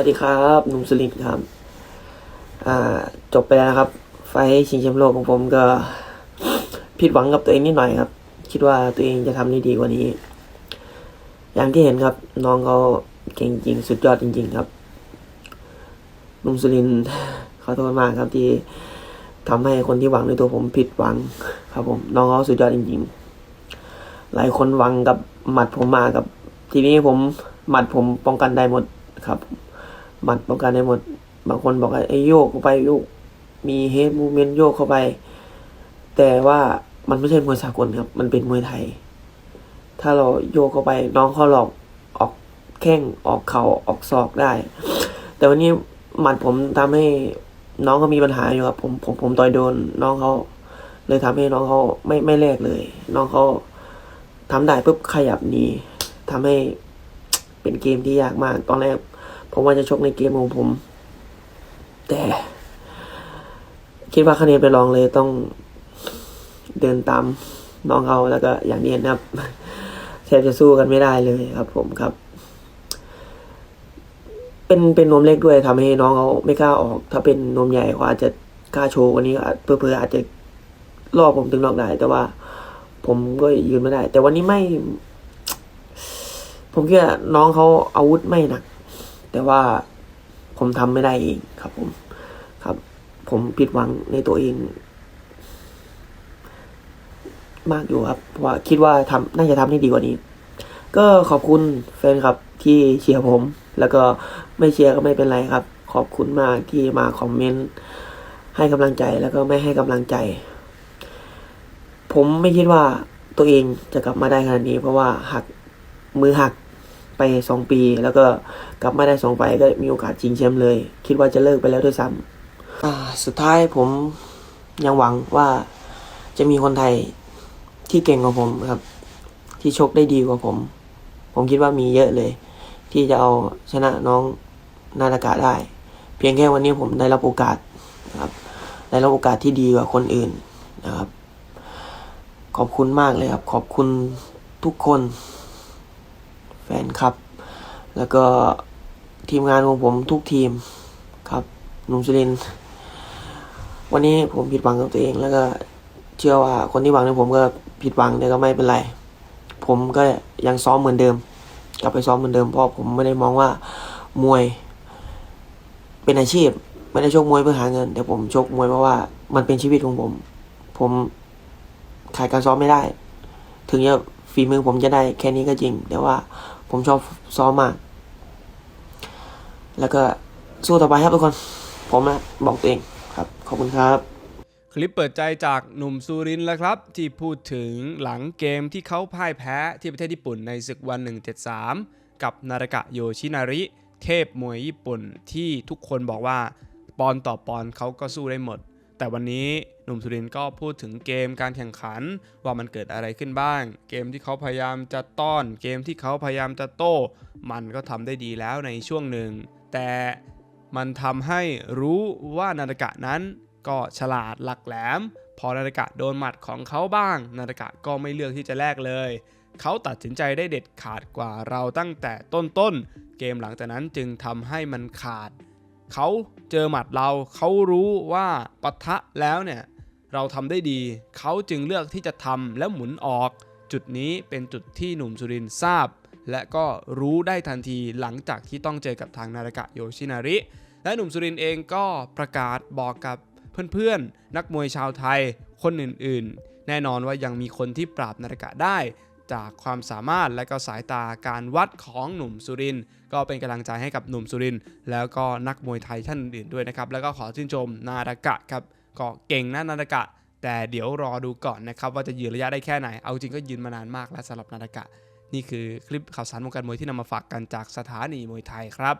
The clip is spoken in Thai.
วัสดีครับหนุ่มสุรินครับจบไปแล้วครับ ไฟชิงแชมป์โลกของผมก็ผิดหวังกับตัวเองนิดหน่อยครับ คิดว่าตัวเองจะทำได้ดีกว่านี้ อย่างที่เห็นครับ น้องเขาเก่งจริงสุดยอดจริง ๆ ครับหนุ่มสุรินขอโทษมากครับที่ทำให้คนที่หวังในตัวผมผิดหวังครับ ผม น้องเขาสุดยอดจริง ๆ หลายคนหวังกับหมัดผมมากับ ทีนี้ผมหมัดผมป้องกันได้หมดครับ หมัดป้องกันได้หมด บางคนบอกว่าไอ้โยกเข้าไปโยก มีเฮดมูเมนต์โยกเข้าไป แต่ว่ามันไม่ใช่มวยสากลครับ มันเป็นมวยไทย ถ้าเราโยกเข้าไปน้องเขาหลอกออกแข้งออกเข่าออกศอกได้ แต่วันนี้หมัดผมทำให้น้องเขามีปัญหาอยู่ครับผมผมผมต่อยโดนน้องเขาเลยทำให้น้องเขาไม่ไม่แลกเลย น้องเขาทำได้ปุ๊บขยับหนีทำให้เป็นเกมที่ยากมากตอนแรก ผมว่าจะชกในเกมของผม แต่ คิดว่าคะแนนไปรองเลยต้องเดินตามน้องเขาแล้วก็อย่างนี้นะครับแทบจะสู้กันไม่ได้เลยครับ ผมครับ เป็นเป็นนมเล็กด้วยทำให้น้องเขาไม่กล้าออก ถ้าเป็นนมใหญ่เขาอาจจะกล้าโชว์กวันนี้อาจเพื่ออาจจะล่อผมถึงนอกได้แต่ว่า ผมก็ยืนไม่ได้ แต่วันนี้ไม่ ผมคิดว่าน้องเขาอาวุธไม่หนัก แต่ว่าผมทำไม่ได้เองครับผมครับ ผมผิดหวังในตัวเอง มากอยู่ครับ เพราะว่าคิดว่าทำน่าจะทำได้ดีกว่านี้ ก็ขอบคุณแฟนครับที่เชียร์ผม แล้วก็ไม่เชียร์ก็ไม่เป็นไรครับ ขอบคุณมากที่มาคอมเมนต์ให้กำลังใจแล้วก็ไม่ให้กำลังใจ ผมไม่คิดว่าตัวเองจะกลับมาได้ขนาดนี้ เพราะว่าหักมือหัก ไปสองปี แล้วก็กลับมาได้สองไฟล์ก็มีโอกาสชิงแชมป์เลย คิดว่าจะเลิกไปแล้วด้วยซ้ำสุดท้ายผมยังหวังว่าจะมีคนไทยที่เก่งกว่าผมครับ ที่ชกได้ดีกว่าผม ผมคิดว่ามีเยอะเลย ที่จะเอาชนะน้องนาฬกะได้ เพียงแค่วันนี้ผมได้รับโอกาสนะครับ ได้รับโอกาสที่ดีกว่าคนอื่นนะครับ ขอบคุณมากเลยครับ ขอบคุณทุกคน แฟนคลับ แล้วก็ทีมงานของผมทุกทีมครับหนุ่มสุรินวันนี้ผมผิดหวังกับตัวเอง แล้วก็เชื่อว่าคนที่หวังในผมก็ผิดหวังแต่ก็ไม่เป็นไร ผมก็ยังซ้อมเหมือนเดิม กลับไปซ้อมเหมือนเดิมเพราะผมไม่ได้มองว่ามวย เป็นอาชีพ ไม่ได้ชกมวยเพื่อหาเงิน แต่ผมชกมวยเพราะว่ามันเป็นชีวิตของผม ผมขายการซ้อมไม่ได้ ถึงจะ ฝีมือผมจะได้แค่นี้ก็จริง แต่ว่าผมชอบซ้อมมาก แล้วก็สู้ต่อไปครับทุกคน ผมนะบอกตัวเองครับ ขอบคุณครับ คลิปเปิดใจจากหนุ่มซูรินแล้วครับ ที่พูดถึงหลังเกมที่เขาพ่ายแพ้ที่ประเทศญี่ปุ่นในศึกวัน 173 กับนารากะโยชินาริ เทพมวยญี่ปุ่นที่ทุกคนบอกว่าปอนต่อปอนเขาก็สู้ได้หมด แต่วันนี้หนุ่มสุรินก็พูดถึงเกมการแข่งขันว่ามันเกิดอะไรขึ้นบ้าง เกมที่เขาพยายามจะต้อน เกมที่เขาพยายามจะโต้ มันก็ทำได้ดีแล้วในช่วงหนึ่ง แต่มันทำให้รู้ว่านาฏกะนั้นก็ฉลาดหลักแหลม พอนาฏกะโดนหมัดของเขาบ้าง นาฏกะก็ไม่เลือกที่จะแลกเลย เขาตัดสินใจได้เด็ดขาดกว่าเราตั้งแต่ต้นๆเกมหลังจากนั้นจึงทำให้มันขาด เขาเจอหมัดเราเขารู้ว่าปะทะแล้วเนี่ยเราทำได้ดี เขาจึงเลือกที่จะทำแล้วหมุนออก จุดนี้เป็นจุดที่หนุ่มสุรินทราบ และก็รู้ได้ทันทีหลังจากที่ต้องเจอกับทางนารากะโยชินาริ และหนุ่มสุรินเองก็ประกาศบอกกับเพื่อนๆ นักมวยชาวไทยคนอื่นๆ แน่นอนว่ายังมีคนที่ปราบนารากะได้ จากความสามารถและก็สายตาการวัดของหนุ่มสุริน ก็เป็นกำลังใจให้กับหนุ่มสุริน แล้วก็นักมวยไทยท่านอื่นด้วยนะครับ แล้วก็ขอชื่นชมนารากะครับก็เก่งนะนารากะ แต่เดี๋ยวรอดูก่อนนะครับ ว่าจะยืนระยะได้แค่ไหน เอาจริงก็ยืนมานานมากแล้วสำหรับนารากะ นี่คือคลิปข่าวสารวงการมวยที่นำมาฝากกันจากสถานีมวยไทยครับ